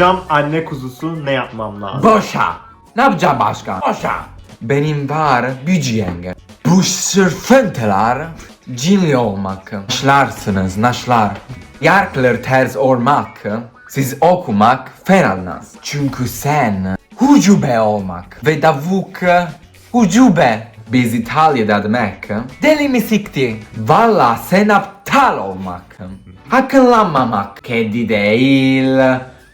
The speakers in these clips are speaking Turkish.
Cam anne kuzusu ne yapmam lazım? Boşa. Ne yapacağım başka? Boşa. Benim var büyücü yenge. Bu sırfıntılar cinli olmak. Naşlarsınız naşlar. Yarklar ters olmak. Siz okumak fenalnaz. Çünkü sen hucube olmak. Ve davuk hucube. Biz İtalya'da demek. Deli mi sikti? Valla sen aptal olmak. Akıllanmamak. Kedi değil.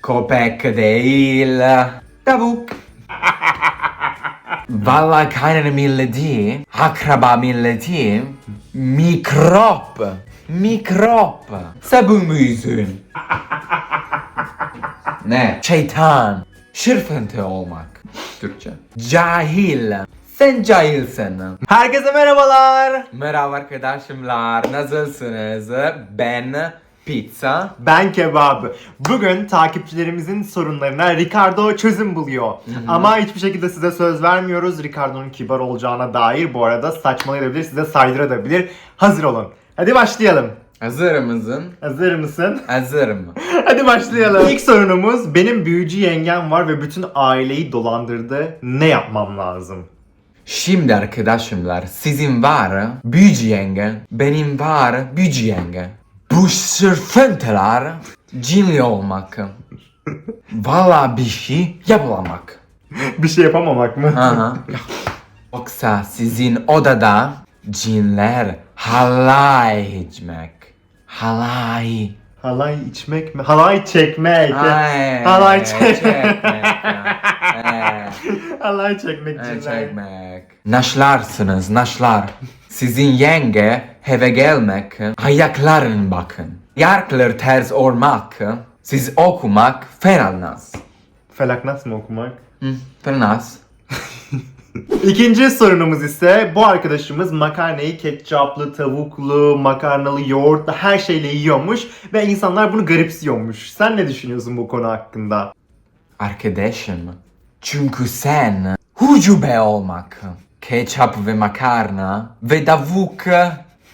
Köpek değil. Tavuk. Valla kaynana milleti, akraba milleti, mikrop, mikrop, sabun yüzün. ne? Şeytan, şırfıntı olmak. Türkçe. Cahil, sen cahilsin. Herkese merhabalar. Merhaba arkadaşımlar, nasılsınız? Ben Pizza. Ben Kebap. Bugün takipçilerimizin sorunlarına Ricardo çözüm buluyor. Ama hiçbir şekilde size söz vermiyoruz. Ricardo'nun kibar olacağına dair. Bu arada saçmalayabilir, size saydırabilir. Hazır olun. Hadi başlayalım. Hazır mısın? Hazır mısın? Hazırım. Hadi başlayalım. İlk sorunumuz benim büyücü yengem var ve bütün aileyi dolandırdı. Ne yapmam lazım? Şimdi arkadaşımlar sizin var büyücü yenge, benim var büyücü yenge. Bu sırfıntılar cinli olmak. Valla bir şey yapılamak. Bir şey yapamamak mı? Aha. Yoksa sizin odada cinler halay içmek. Halay. Halay içmek mi? Halay çekmek. Ay, Halay çekmek. Halay çekmek Ay, cinler. çekmek. Naşlarsınız naşlar. Sizin yenge eve gelmek, ayakların bakın. Yarklar ters olmak, siz okumak fenalnaz. Felaknas mı okumak? Hı, fenalnaz. İkinci sorunumuz ise bu arkadaşımız makarnayı ketçaplı, tavuklu, makarnalı, yoğurtlu her şeyle yiyormuş ve insanlar bunu garipsiyormuş. Sen ne düşünüyorsun bu konu hakkında? Arkadaşım, çünkü sen hucube olmak, ketçap ve makarna ve tavuk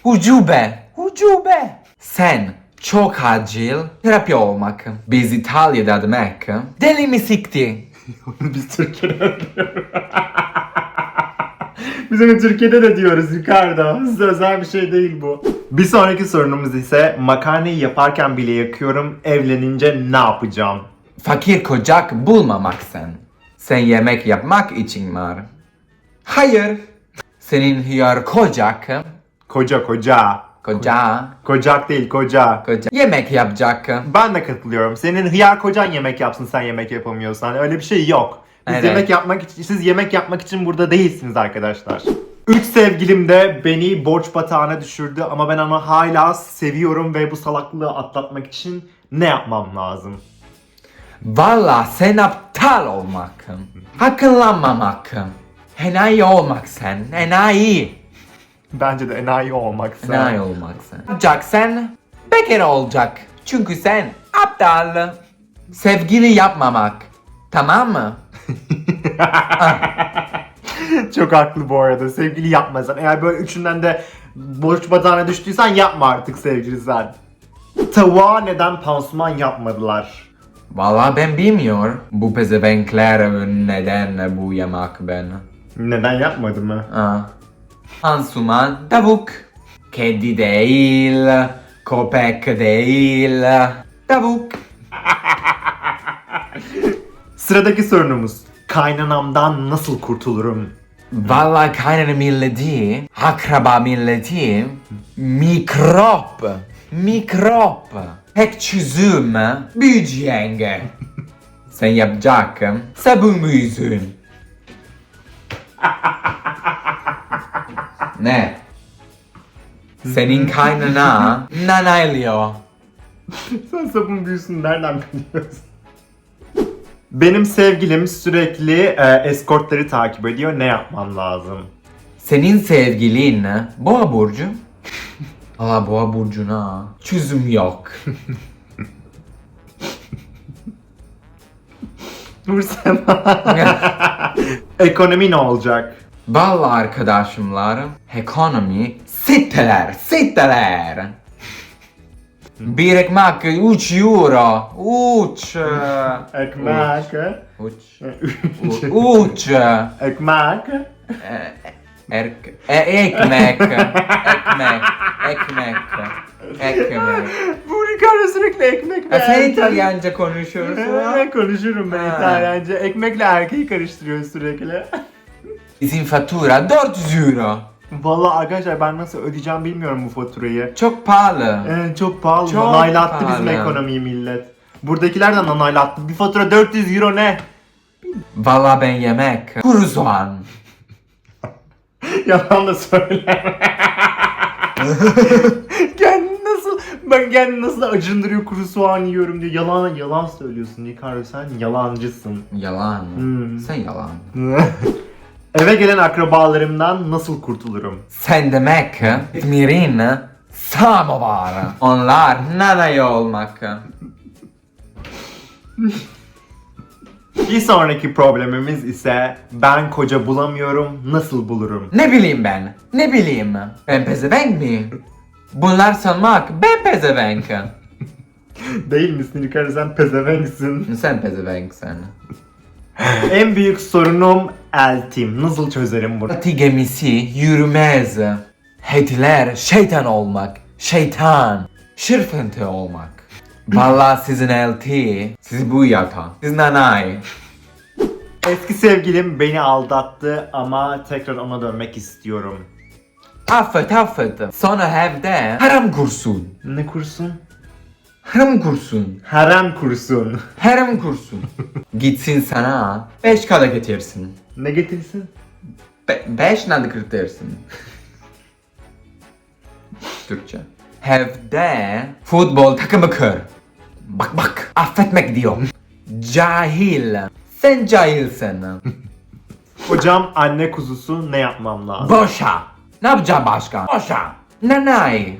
hucube, hucube. Sen çok acil terapi olmak. Biz İtalya'da demek deli mi sikti? Biz Türkiye'de Biz onu Türkiye'de de diyoruz Ricardo. Size özel bir şey değil bu. Bir sonraki sorunumuz ise makarnayı yaparken bile yakıyorum. Evlenince ne yapacağım? Fakir kocak bulmamak sen. Sen yemek yapmak için var. Hayır. Senin hıyar kocak, Koca koca. Koca, Kocak değil koca. koca yemek yapacak. Ben de katılıyorum. Senin hıyar kocan yemek yapsın sen yemek yapamıyorsan. Öyle bir şey yok. Biz Evet. yemek yapmak için, siz yemek yapmak için burada değilsiniz arkadaşlar. Üç sevgilim de beni borç batağına düşürdü ama ben onu hala seviyorum ve bu salaklığı atlatmak için ne yapmam lazım? Valla sen aptal olmak. Akıllanmamak. Enayi olmak sen. Enayi. Bence de enayi olmak sen. Enayi olmak sen. Yapacaksın. Bekar olacak. Çünkü sen aptal. Sevgili yapmamak. Tamam mı? Çok haklı bu arada. Sevgili yapmasan. Eğer böyle üçünden de borç batağına düştüysen yapma artık sevgili sen. Tavuğa neden pansuman yapmadılar? Valla ben bilmiyor. Bu pezevenkler neden bu yemek ben. Neden yapmadı mı? Ha. Pansuman tavuk. Kedi değil. Köpek değil. Tavuk. Sıradaki sorunumuz. Kaynanamdan nasıl kurtulurum? Valla kaynana milleti, akraba milleti, mikrop, mikrop. Tek çözüm büyücü yenge. Sen yapacaksın sabun yüzün. ne? Senin kaynana nanaylıyor. Sen sabun büyüsün nereden biliyorsun? Benim sevgilim sürekli e, eskortları takip ediyor. Ne yapmam lazım? Senin sevgilin boğa burcu. Aa boğa burcuna çözüm yok. Vursana. Ekonomi ne olacak? Vallahi arkadaşımlar ekonomi siteler siteler. Bir ekmek 3 euro. 3. Ekmek. 3. 3. Ekmek. Erk. E, ekmek. Ekmek. Ekmek. Ekmek. Bu Ricardo sürekli ekmek ve E, sen İtalyanca konuşuyorsun. Evet konuşurum ben. İtalyanca. Ekmekle erkeği karıştırıyor sürekli. Bizim fatura 400 euro. Vallahi arkadaşlar ben nasıl ödeyeceğim bilmiyorum bu faturayı. Çok pahalı. Ee, çok pahalı. Çok nanaylattı bizim pahalı. ekonomiyi millet. Buradakiler de nanaylattı. Bir fatura 400 euro ne? Valla ben yemek. Kuru soğan. Yalan da söyleme. kendini nasıl ben kendini nasıl acındırıyor kuru soğan yiyorum diye yalan yalan söylüyorsun Ricardo sen yalancısın. Yalan. Hmm. Sen yalan. Eve gelen akrabalarımdan nasıl kurtulurum? Sen demek İzmir'in samovarı. Onlar nanay olmak. Bir sonraki problemimiz ise ben koca bulamıyorum nasıl bulurum? Ne bileyim ben? Ne bileyim? Ben pezevenk mi? Bunlar sanmak ben pezevenk. Değil misin Ricardo sen pezevenksin. Sen pezevenksin. en büyük sorunum eltim. Nasıl çözerim bunu? Batı gemisi yürümez. Hitler şeytan olmak. Şeytan. Şırfıntı olmak. Vallahi sizin elti. Siz bu yata. Siz nanay. Eski sevgilim beni aldattı ama tekrar ona dönmek istiyorum. Affet affet. Sonra evde haram kursun. Ne kursun? Haram kursun. Harem kursun. Haram kursun. Gitsin sana beş kala getirsin. ne getirsin? Be- beş nadı getirsin. Türkçe. Evde futbol takımı kır. Bak bak affetmek diyor. Cahil. Sen cahilsin. Hocam anne kuzusu ne yapmam lazım? Boşa. Ne yapacağım başka? Boşa. Nanay.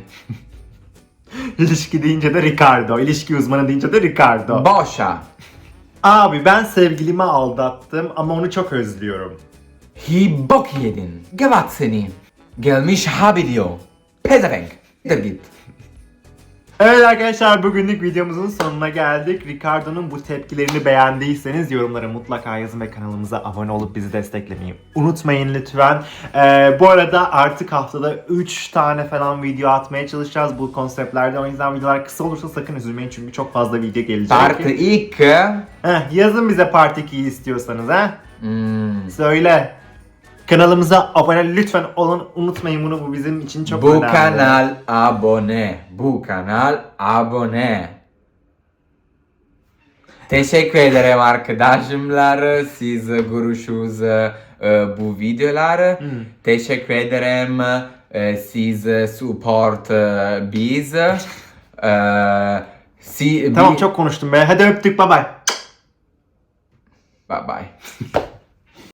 İlişki deyince de Ricardo. İlişki uzmanı deyince de Ricardo. Boşa. Abi ben sevgilimi aldattım ama onu çok özlüyorum. Hi bok yedin. Gavat seni. Gelmiş abi diyor. Pezevenk. Git git. Evet arkadaşlar bugünlük videomuzun sonuna geldik. Ricardo'nun bu tepkilerini beğendiyseniz yorumlara mutlaka yazın ve kanalımıza abone olup bizi desteklemeyi unutmayın lütfen. Ee, bu arada artık haftada 3 tane falan video atmaya çalışacağız bu konseptlerde. O yüzden videolar kısa olursa sakın üzülmeyin çünkü çok fazla video gelecek. İki. Heh, yazın bize Part 2'yi istiyorsanız ha. Hmm. Söyle. Kanalımıza abone lütfen olun. Unutmayın bunu bu bizim için çok Bu önemli. kanal abone. Bu kanal abone. Teşekkür ederim arkadaşlar. Siz görüşürüz e, bu videolar. Hmm. Teşekkür ederim. E, Siz support e, biz. E, si, Tamam bi- çok konuştum be. Hadi öptük bye bye. Bye bye.